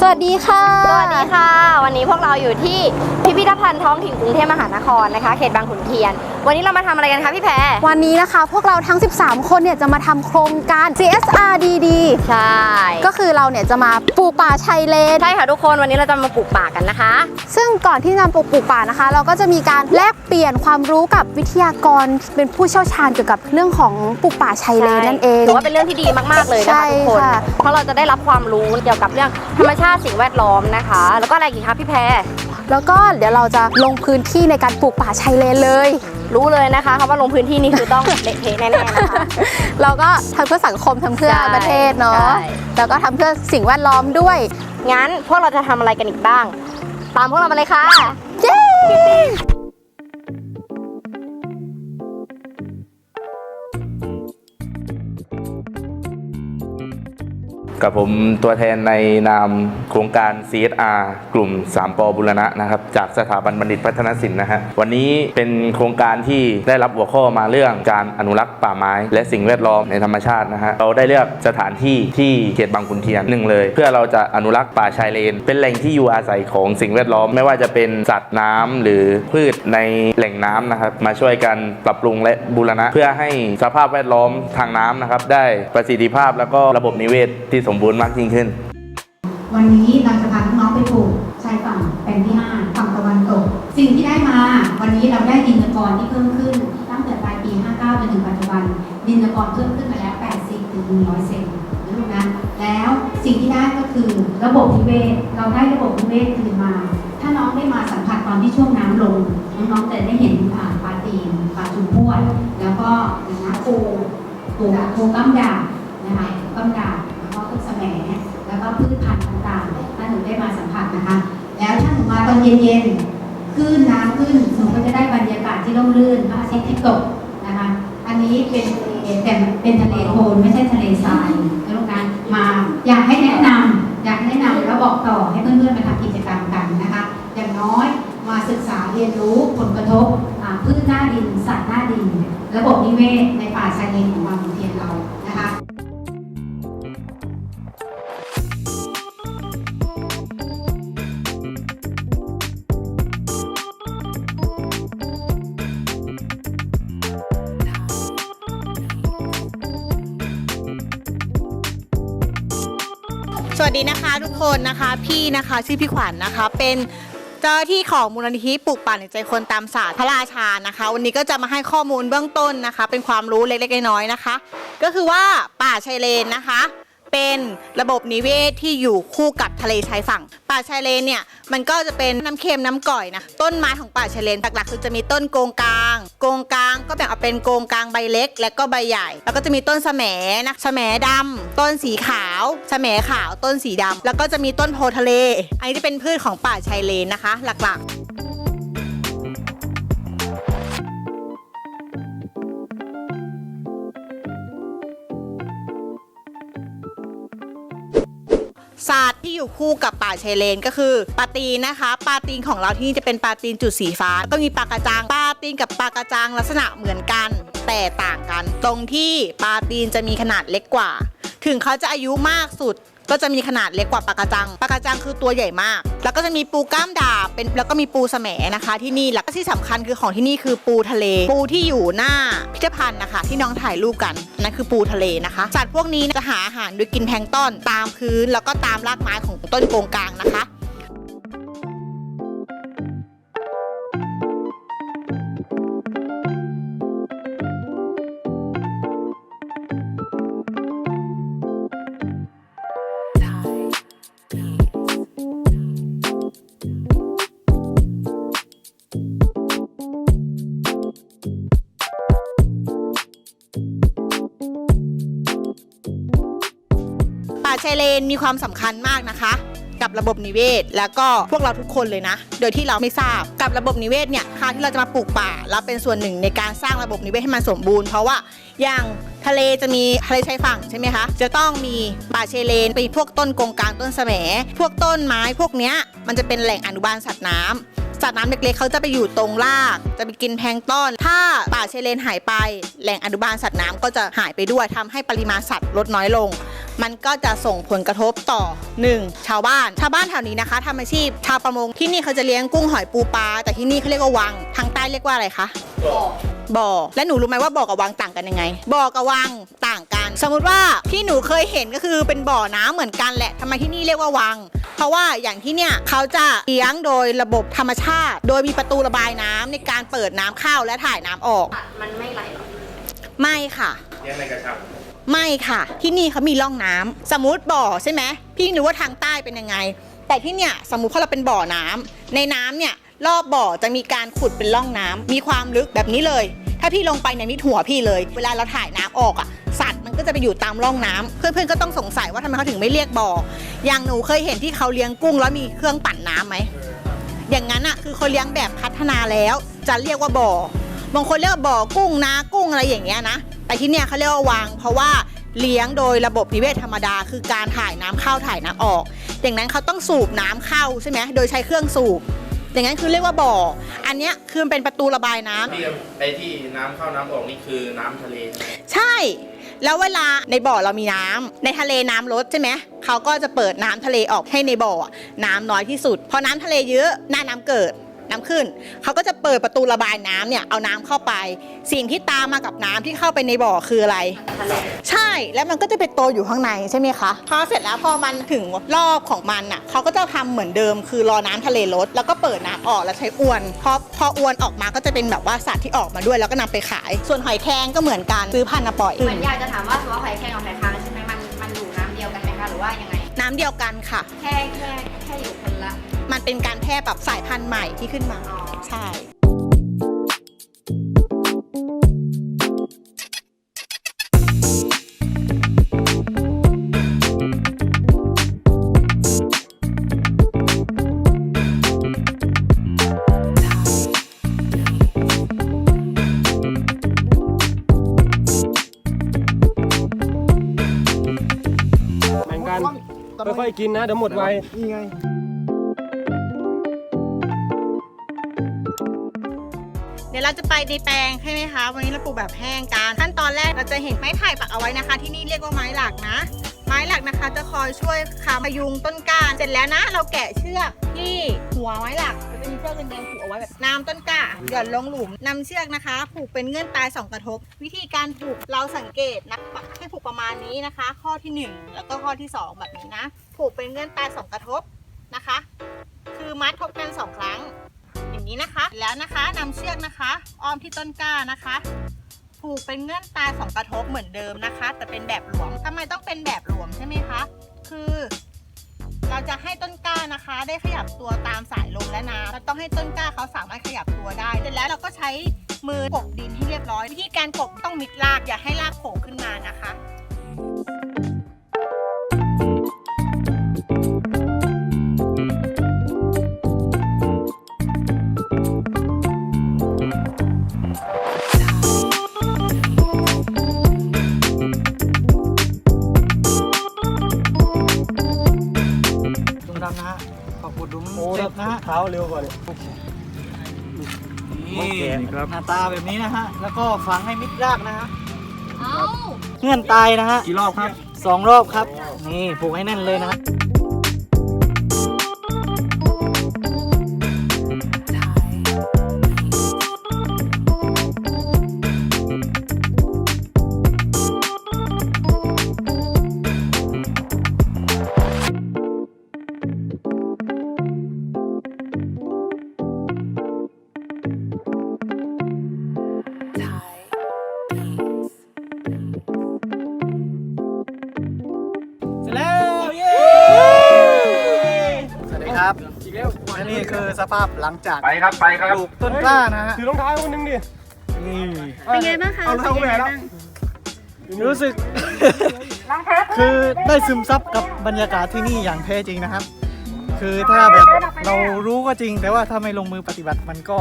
สวัสดีค่ะ สวัสดีค่ะ วันนี้พวกเราอยู่ที่ พิพิธภัณฑ์ท้องถิ่นกรุงเทพมหานครนะคะ เขตบางขุนเทียน วันนี้เรามาทำอะไรกันคะพี่แพรวันนี้นะคะ พวกเราทั้ง 13 คนเนี่ยจะมาทำโครงการ CSR DD ใช่ก็คือเราเนี่ยจะมาปลูกป่าชายเลน ใช่ค่ะทุกคนวันนี้เราจะมาปลูกป่ากันนะคะ ซึ่งก่อนที่จะปลูกปลูกป่านะคะ เราก็จะมีการแลกเปลี่ยนความรู้กับวิทยากรเป็นผู้เชี่ยวชาญเกี่ยวกับเรื่องของปลูกป่าชายเลนนั่นเอง ถือว่าเป็นเรื่องที่ดีมากๆเลยใช่นะคะทุกคนค่ะ เพราะเราจะได้รับความรู้เกี่ยวกับเรื่องธรรมชาติสิ่งแวดล้อมนะคะ แล้วก็อะไรอีกคะพี่แพร แล้วก็เดี๋ยวเราจะลงพื้นที่ในการปลูกป่าชายเลนเลย รู้เลยนะคะคำว่าลงพื้นที่นี่คือต้องเละเทะแน่ๆนะคะ เราก็ทำเพื่อสังคมทำเพื่อใช่ประเทศเนาะใช่แล้วก็ทำเพื่อสิ่งแวดล้อมด้วย งั้นพวกเราจะทำอะไรกันอีกบ้าง ตามพวกเรามาเลยค่ะ เย้ กับผมตัวแทนในนามโครงการ CSR กลุ่ม 3ปบุรณะนะครับ จากสถาบันบัณฑิตพัฒนศิลป์นะฮะวันนี้เป็นโครงการที่ได้รับหัวข้อมาเรื่องการอนุรักษ์ป่าไม้ และสิ่งแวดล้อมในธรรมชาตินะฮะเราได้เลือกสถานที่ที่เขตบางขุนเทียนหนึ่งเลย เพื่อเราจะอนุรักษ์ป่าชายเลน เป็นแหล่งที่อยู่อาศัยของสิ่งแวดล้อม ไม่ว่าจะเป็นสัตว์น้ำหรือพืชในแหล่งน้ำนะครับมาช่วยกันปรับปรุงและบูรณะ เพื่อให้สภาพแวดล้อมทางน้ำนะครับได้ประสิทธิภาพแล้วก็ระบบนิเวศที่สมบูรณ์มากยิ่งขึ้น วันนี้เราจะพาน้องๆไปปลูกชายฝั่งแปลงที่5ฝั่งตะวันตก สิ่งที่ได้มาวันนี้เราได้ดินกรที่เพิ่มขึ้นตั้งแต่ปลายปี 59จนถึงปัจจุบันดินกรเพิ่มขึ้นมาแล้ว 80ถึง100 เซนนะลูกนะแล้วสิ่งที่ได้ก็คือระบบนิเวศเราได้ระบบนิเวศคืนมา ถ้าน้องได้มาสัมผัสตอนที่ช่วงน้ำลงน้องๆจะได้เห็นอ่าปลาตีนปลาจุมพวดแล้วก็นะปูปูปูก้ามดาบนะคะก้ามดาบ แล้วก็ต้นสะแหมแล้วก็พืชพันธุ์ต่างๆถ้าหนูได้มาสัมผัสนะคะ แล้วถ้าหนูมาตอนเย็นๆคลื่นน้ำขึ้นหนูก็จะได้บรรยากาศที่ร่มรื่นพระอาทิตย์ที่ตกนะคะ อันนี้เป็นทะเลแต่เป็นทะเลโคลนไม่ใช่ทะเลทรายนะลูกนะมาอยากให้แนะนำอยากแนะนำแล้วบอกต่อให้เพื่อนๆมาทำกิจกรรมกันนะคะ อย่างน้อยมาศึกษาเรียนรู้ผลกระทบพืชหน้าดินสัตว์หน้าดิน ระบบนิเวศในป่าชายเลนของบางขุนเทียนเรานะคะ สวัสดีนะคะทุกคนนะคะพี่นะคะชื่อพี่ขวัญนะคะ เป็นเจ้าหน้าที่ของมูลนิธิปลูกป่าในใจคนตามศาสตร์พระราชานะคะ วันนี้ก็จะมาให้ข้อมูลเบื้องต้นนะคะ เป็นความรู้เล็กๆน้อยๆนะคะ ก็คือว่าป่าชายเลนนะคะ เป็นระบบนิเวศที่อยู่คู่กับทะเลชายฝั่ง ป่าชายเลนเนี่ยมันก็จะเป็นน้ำเค็มน้ำก่อยนะต้นไม้ของป่าชายเลนหลักๆคือจะมีต้นโกงกลาง โกงกลางก็แบ่งออกเป็นโกงกลางใบเล็ก และก็ใบใหญ่ แล้วก็จะมีต้นแสมนะแสมดำต้นสีขาวแสมขาว ต้นสีดำแล้วก็จะมีต้นโพทะเล อันนี้จะเป็นพืชของป่าชายเลนนะคะ หลักๆ สัตว์ที่อยู่คู่กับป่าชายเลนก็คือปลาตีนนะคะปลาตีนของเราที่นี่จะเป็นปลาตีนจุดสีฟ้าแล้วก็มีปลากระจังปลาตีนกับปลากระจังลักษณะเหมือนกัน แต่ต่างกัน ตรงที่ปลาตีนจะมีขนาดเล็กกว่า ถึงเขาจะอายุมากสุด ก็จะมีขนาดเล็กกว่าปลากระจังปลากระจังคือตัวใหญ่มาก แล้วก็จะมีปูก้ามดาบเป็นแล้วก็มีปูแสมนะคะ ที่นี่แล้วก็ที่สำคัญคือของที่นี่คือปูทะเล ปูที่อยู่หน้าพิพิธภัณฑ์นะคะ ที่น้องถ่ายรูปกันนั่นคือปูทะเลนะคะสัตว์พวกนี้จะหาอาหารโดยกินแพลงต้นตามพื้น แล้วก็ตามรากไม้ของต้นโกงกลางนะคะายเลนมีความสำคัญมากนะคะ กับระบบนิเวศ แล้วก็พวกเราทุกคนเลยนะ โดยที่เราไม่ทราบกับระบบนิเวศเนี่ยคราวที่เราจะมาปลูกป่าเราเป็นส่วนหนึ่งในการสร้างระบบนิเวศให้มันสมบูรณ์เพราะว่าอย่างทะเลจะมีทะเลชายฝั่งใช่ไหมคะ จะต้องมีป่าเชเลนมีพวกต้นกงกลางต้นแสม พวกต้นไม้พวกเนี้ยมันจะเป็นแหล่งอนุบาลสัตว์น้ำ สัตว์น้ำเล็กๆเขาจะไปอยู่ตรงราก จะไปกินแพลงต้อน ถ้าป่าชายเลนหายไป แหล่งอนุบาลสัตว์น้ำก็จะหายไปด้วยทำให้ปริมาณสัตว์ลดน้อยลง มันก็จะส่งผลกระทบต่อ 1. ชาวบ้าน ชาวบ้านแถวนี้นะคะทำอาชีพ ชาวประมงที่นี่เขาจะเลี้ยงกุ้งหอยปูปลาแต่ที่นี่เขาเรียกว่าวังทางใต้เรียกว่าอะไรคะบ่อและหนูรู้ไหมว่าบ่อกับวังต่างกันยังไงบ่อกับวังต่างกัน สมมุติว่าที่หนูเคยเห็นก็คือเป็นบ่อน้ำเหมือนกันแหละทำไมที่นี่เรียกว่าวัง เพราะว่าอย่างที่เนี่ยเขาจะเลี้ยงโดยระบบธรรมชาติ โดยมีประตูระบายน้ำในการเปิดน้ำเข้าและถ่ายน้ำออก มันไม่ไหลหรอไม่ค่ะเลี้ยงในกระชับ ไม่ค่ะ ที่นี่เขามีร่องน้ำสมมติบ่อใช่ไหมพี่นึกว่าทางใต้เป็นยังไง แต่ที่เนี่ยสมมุติพอเราเป็นบ่อน้ำในน้ำเนี่ยรอบบ่อจะมีการขุดเป็นร่องน้ำมีความลึกแบบนี้เลย ถ้าพี่ลงไปเนี่ยมิดหัวพี่เลย เวลาเราถ่ายน้ำออกอะ สัตว์มัน ก็จะไปอยู่ตามร่องน้ำเพื่อนๆก็ต้องสงสัยว่าทำไมเขาถึงไม่เรียกบ่ออย่างหนูเคยเห็นที่เขาเลี้ยงกุ้งแล้วมีเครื่องปั่นน้ำไหมอย่างนั้นอะคือเขาเลี้ยงแบบพัฒนาแล้ว จะเรียกว่าบ่อบางคนเรียกว่าบ่อกุ้งนากุ้งอะไรอย่างเงี้ยนะแต่ที่เนี่ยเขาเรียกว่าวาง เพราะว่าเลี้ยงโดยระบบนิเวศธรรมดา คือการถ่ายน้ำเข้าถ่ายน้ำออก อย่างนั้นเขาต้องสูบน้ำเข้าใช่ไหมโดยใช้เครื่องสูบอย่างนั้นคือเรียกว่าบ่อ อันเนี้ยคือมันเป็นประตูระบายน้ำที่ไอที่น้ำเข้าน้ำออกนี่คือน้ำทะเล ใช่ไหมใช่ แล้วเวลาในบ่อเรามีน้ำในทะเลน้ำลดใช่ไหมเขาก็จะเปิดน้ำทะเลออกให้ในบ่อน้ำน้อยที่สุดพอน้ำทะเลเยอะหน้าน้ำเกิด น้ำขึ้น เขาก็จะเปิดประตูระบายน้ำเนี่ยเอาน้ำเข้าไป สิ่งที่ตามมากับน้ำที่เข้าไปในบ่อคืออะไร ใช่แล้วมันก็จะไปโตอยู่ข้างในใช่ไหมคะพอเสร็จแล้วพอมันถึงรอบของมันอะเขาก็จะทำเหมือนเดิม คือรอน้ำทะเลลดแล้วก็เปิดน้ำออกแล้วใช้อวนพอพออวนออกมาก็จะเป็นแบบว่าสัตว์ที่ออกมาด้วยแล้วก็นำไปขาย ส่วนหอยแครงก็เหมือนกันซื้อพันธุ์มาปล่อยเหมือนอยากจะถามว่าตัวหอยแครงกับหอยคางใช่ไหมมันมันอยู่น้ำเดียวกันไหมคะหรือว่ายังไงน้ำเดียวกันค่ะ แค่แค่แค่อยู่คนละ มันเป็นการแพร่แบบสายพันธุ์ใหม่ที่ขึ้นมาอ๋อใช่แบ่งกันค่อยๆกินนะเดี๋ยวหมดไวเดี๋ย เราจะไปในแปลงใช่ไหมคะ วันนี้เราปลูกแบบแห้งกัน ขั้นตอนแรกเราจะเห็นไม้ไผ่ปักเอาไว้นะคะ ที่นี่เรียกว่าไม้หลักนะ ไม้หลักนะคะ จะคอยช่วยค้ำพยุงต้นกล้าเสร็จแล้วนะ เราแกะเชือกที่หัวไม้หลักจะเป็นเชือกแดงๆผูกเอาไว้แบบน้ำต้นกล้าหย่อนลงหลุมนำเชือกนะคะ ผูกเป็นเงื่อนตายสองกระทบ วิธีการผูกเราสังเกตนะให้ผูกประมาณนี้นะคะ ข้อที่หนึ่งแล้วก็ข้อที่สองแบบนี้นะ ผูกเป็นเงื่อนตายสองกระทบนะคะ คือมัดทบกันสองครั้ง อย่างนี้นะคะ แล้วนะคะนำเชือกนะคะอ้อมที่ต้นกล้านะคะ ผูกเป็นเงื่อนตาสองกระทบเหมือนเดิมนะคะ แต่เป็นแบบหลวมทำไมต้องเป็นแบบหลวมใช่ไหมคะ คือ เราจะให้ต้นกล้านะคะ ได้ขยับตัวตามสายลมและน้ำเราต้องให้ต้นกล้าเขาสามารถขยับตัวได้เสร็จแล้วเราก็ใช้มือกบดินให้เรียบร้อย วิธีการกบต้องมิดรากอย่าให้รากโผล่ขึ้นมานะคะ เจ็บนะฮะเท้าเร็วกว่าเลยนี่ครับหน้าตาแบบนี้นะฮะ แล้วก็ฝังให้มิดรากนะฮะเอ้าเงื่อนตายนะฮะกี่รอบครับสองรอบครับ นี่ผูกให้แน่นเลยนะฮะ นี่คือสภาพหลังจากไปครับ ไปครับ ปลูกต้นกล้านะฮะถือรองเท้าคนหนึงดิ นี่เป็นไงบ้างคะเอารองเท้าไปไหนแล้วรู้สึก คือได้ซึมซับกับบรรยากาศที่นี่อย่างแท้จริงนะครับ คือถ้าแบบเรารู้ก็จริง แต่ว่าถ้าไม่ลงมือปฏิบัติมันก็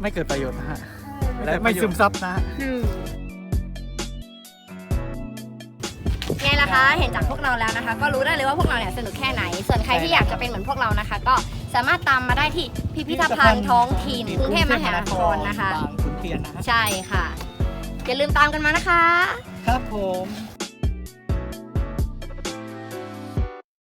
ไม่เกิดประโยชน์นะฮะและไม่ซึมซับนะฮะไงล่ะคะ เห็นจากพวกเราแล้วนะคะ ก็รู้ได้เลยว่าพวกเราเนี่ยสนุกแค่ไหน ส่วนใครที่อยากจะเป็นเหมือนพวกเรานะคะ ก็ สามารถตามมาได้ที่พิพิธภัณฑ์ท้องถิ่นกรุงเทพมหานครนะคะ บางขุนเทียนนะฮะใช่ค่ะ อย่าลืมตามกันมานะคะ ครับผม